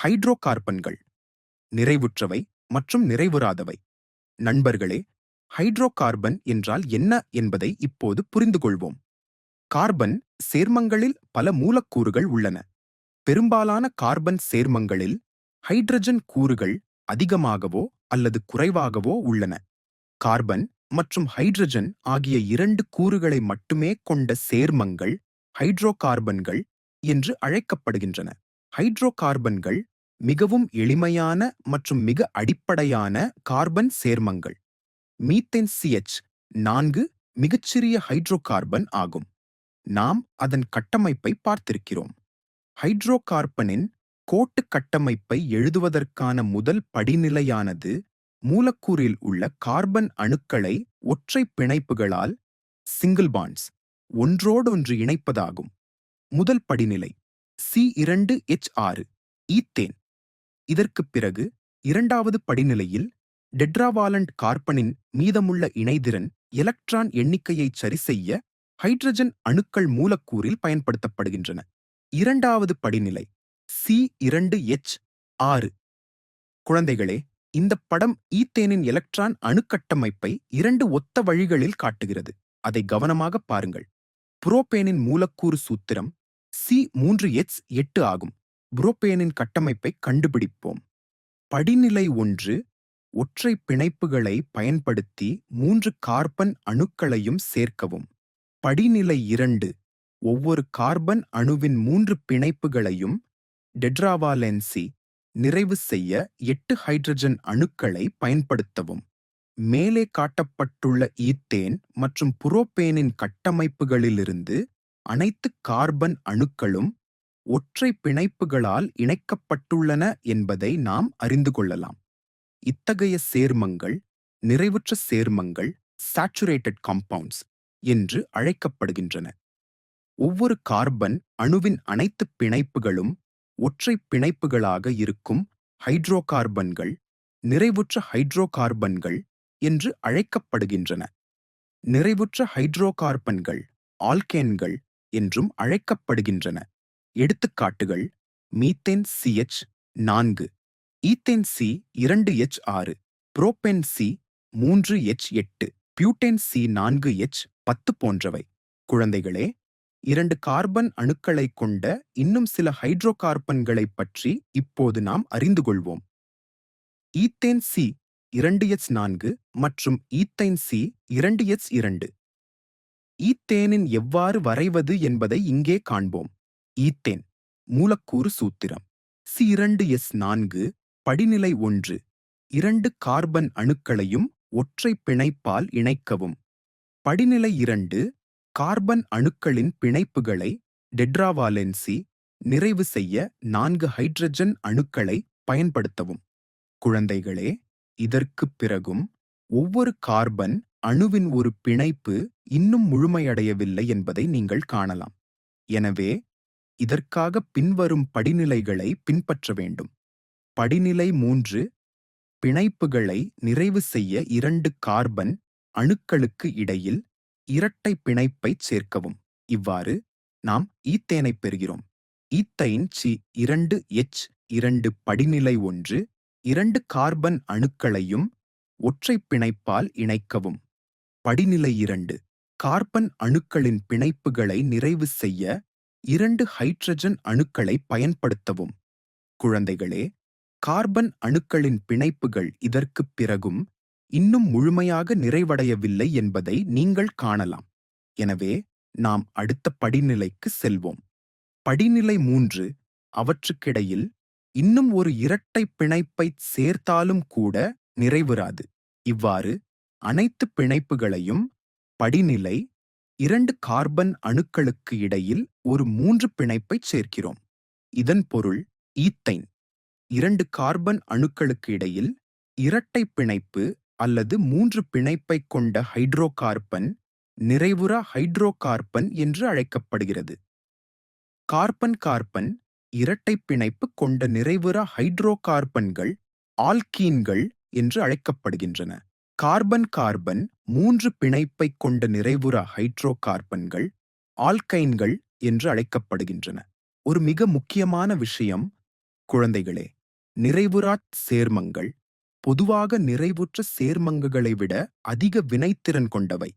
ஹைட்ரோகார்பன்கள் நிறைவுற்றவை மற்றும் நிறைவுறாதவை. நண்பர்களே ஹைட்ரோகார்பன் என்றால் என்ன என்பதை இப்போது புரிந்து கொள்வோம் கார்பன் சேர்மங்களில் பல மூலக்கூறுகள் உள்ளன. பெரும்பாலான கார்பன் சேர்மங்களில் ஹைட்ரஜன் கூறுகள் அதிகமாகவோ அல்லது குறைவாகவோ உள்ளன. கார்பன் மற்றும் ஹைட்ரஜன் ஆகிய இரண்டு கூறுகளை மட்டுமே கொண்ட சேர்மங்கள் ஹைட்ரோகார்பன்கள் என்று அழைக்கப்படுகின்றன. ஹைட்ரோகார்பன்கள் மிகவும் எளிமையான மற்றும் மிக அடிப்படையான கார்பன் சேர்மங்கள். மீத்தேன் சிஎச் நான்கு மிகச்சிறிய ஹைட்ரோகார்பன் ஆகும். நாம் அதன் கட்டமைப்பை பார்த்திருக்கிறோம். ஹைட்ரோகார்பனின் கோட்டு கட்டமைப்பை எழுதுவதற்கான முதல் படிநிலையானது மூலக்கூறில் உள்ள கார்பன் அணுக்களை ஒற்றை பிணைப்புகளால் சிங்கிள் பாண்ட்ஸ் ஒன்றோடொன்று இணைப்பதாகும். முதல் படிநிலை சி இரண்டு எச் ஆறு ஈத்தேன். இதற்குப் பிறகு இரண்டாவது படிநிலையில் டெட்ராவாலண்ட் கார்பனின் மீதமுள்ள இணைதிறன் எலக்ட்ரான் எண்ணிக்கையை சரிசெய்ய ஹைட்ரஜன் அணுக்கள் மூலக்கூறில் பயன்படுத்தப்படுகின்றன. இரண்டாவது படிநிலை சி இரண்டு எச் ஆறு. குழந்தைகளே இந்த படம் ஈத்தேனின் எலக்ட்ரான் அணுக்கட்டமைப்பை இரண்டு ஒத்த வழிகளில் காட்டுகிறது. அதை கவனமாக பாருங்கள். புரோபேனின் மூலக்கூறு சூத்திரம் சி மூன்று எச் எட்டு ஆகும். புரோபேனின் கட்டமைப்பை கண்டுபிடிப்போம். படிநிலை ஒன்று ஒற்றை பிணைப்புகளை பயன்படுத்தி மூன்று கார்பன் அணுக்களையும் சேர்க்கவும். படிநிலை இரண்டு ஒவ்வொரு கார்பன் அணுவின் மூன்று பிணைப்புகளையும் டெட்ராவாலென்சி நிறைவு செய்ய எட்டு ஹைட்ரஜன் அணுக்களை பயன்படுத்தவும். மேலே காட்டப்பட்டுள்ள ஈத்தேன் மற்றும் புரோபேனின் கட்டமைப்புகளிலிருந்து அனைத்து கார்பன் அணுக்களும் ஒற்றை பிணைப்புகளால் இணைக்கப்பட்டுள்ளன என்பதை நாம் அறிந்து கொள்ளலாம். இத்தகைய சேர்மங்கள் நிறைவுற்ற சேர்மங்கள் சாச்சுரேட்டட் காம்பவுண்ட்ஸ் என்று அழைக்கப்படுகின்றன. ஒவ்வொரு கார்பன் அணுவின் அனைத்து பிணைப்புகளும் ஒற்றை பிணைப்புகளாக இருக்கும் ஹைட்ரோகார்பன்கள் நிறைவுற்ற ஹைட்ரோகார்பன்கள் என்று அழைக்கப்படுகின்றன. நிறைவுற்ற ஹைட்ரோகார்பன்கள் ஆல்கேன்கள் என்றும் அழைக்கப்படுகின்றன. எடுத்துக்காட்டுகள் மீத்தேன் சிஎச் நான்கு ஈத்தேன் சி இரண்டு எச் ஆறு புரோபென் சி மூன்று எச் எட்டு பியூட்டேன் சி நான்கு எச் பத்து போன்றவை. குழந்தைகளே இரண்டு கார்பன் அணுக்களை கொண்ட இன்னும் சில ஹைட்ரோகார்பன்களை பற்றி இப்போது நாம் அறிந்து கொள்வோம். ஈத்தேன் சி இரண்டு எச் நான்கு மற்றும் ஈத்தைன் சி இரண்டு எச் இரண்டு. ஈத்தேனின் எவ்வாறு வரைவது என்பதை இங்கே காண்போம். ஈத்தேன் மூலக்கூறு சூத்திரம். சி இரண்டு எஸ் நான்கு படிநிலை ஒன்று. இரண்டு கார்பன் அணுக்களையும் ஒற்றை பிணைப்பால் இணைக்கவும். படிநிலை இரண்டு கார்பன் அணுக்களின் பிணைப்புகளை டெட்ராவாலென்சி நிறைவு செய்ய நான்கு ஹைட்ரஜன் அணுக்களை பயன்படுத்தவும். குழந்தைகளே இதற்குப் பிறகும் ஒவ்வொரு கார்பன் அணுவின் ஒரு பிணைப்பு இன்னும் முழுமையடையவில்லை என்பதை நீங்கள் காணலாம். எனவே இதற்காக பின்வரும் படிநிலைகளை பின்பற்ற வேண்டும். படிநிலை மூன்று பிணைப்புகளை நிறைவு செய்ய இரண்டு கார்பன் அணுக்களுக்கு இடையில் இரட்டை பிணைப்பைச் சேர்க்கவும். இவ்வாறு நாம் ஈத்தேனைப் பெறுகிறோம். ஈத்தைன் சி இரண்டு எச் இரண்டு படிநிலை ஒன்று இரண்டு கார்பன் அணுக்களையும் ஒற்றை பிணைப்பால் இணைக்கவும். படிநிலை இரண்டு கார்பன் அணுக்களின் பிணைப்புகளை நிறைவு செய்ய இரண்டு ஹைட்ரஜன் அணுக்களை பயன்படுத்தவும். குழந்தைகளே கார்பன் அணுக்களின் பிணைப்புகள் இதற்குப் பிறகும் இன்னும் முழுமையாக நிறைவடையவில்லை என்பதை நீங்கள் காணலாம். எனவே நாம் அடுத்த படிநிலைக்கு செல்வோம். படிநிலை மூன்று அவற்றுக்கிடையில் இன்னும் ஒரு இரட்டை பிணைப்பை சேர்த்தாலும் கூட நிறைவுறாது. இவ்வாறு அனைத்து பிணைப்புகளையும் படிநிலை இரண்டு கார்பன் அணுக்களுக்கு இடையில் ஒரு மூன்று பிணைப்பைச் சேர்க்கிறோம். இதன் பொருள் ஈத்தைன். இரண்டு கார்பன் அணுக்களுக்கு இடையில் இரட்டை பிணைப்பு அல்லது மூன்று பிணைப்பைக் கொண்ட ஹைட்ரோகார்பன் நிறைவுறா ஹைட்ரோகார்பன் என்று அழைக்கப்படுகிறது. கார்பன் கார்பன் இரட்டை பிணைப்பு கொண்ட நிறைவுறா ஹைட்ரோகார்பன்கள் ஆல்கீன்கள் என்று அழைக்கப்படுகின்றன. கார்பன் கார்பன் மூன்று பிணைப்பைக் கொண்ட நிறைவுறா ஹைட்ரோகார்பன்கள் ஆல்கைன்கள் என்று அழைக்கப்படுகின்றன. ஒரு மிக முக்கியமான விஷயம் குழந்தைகளே நிறைவுறாச் சேர்மங்கள். பொதுவாக நிறைவுற்ற சேர்மங்களை விட அதிக வினைத்திறன் கொண்டவை.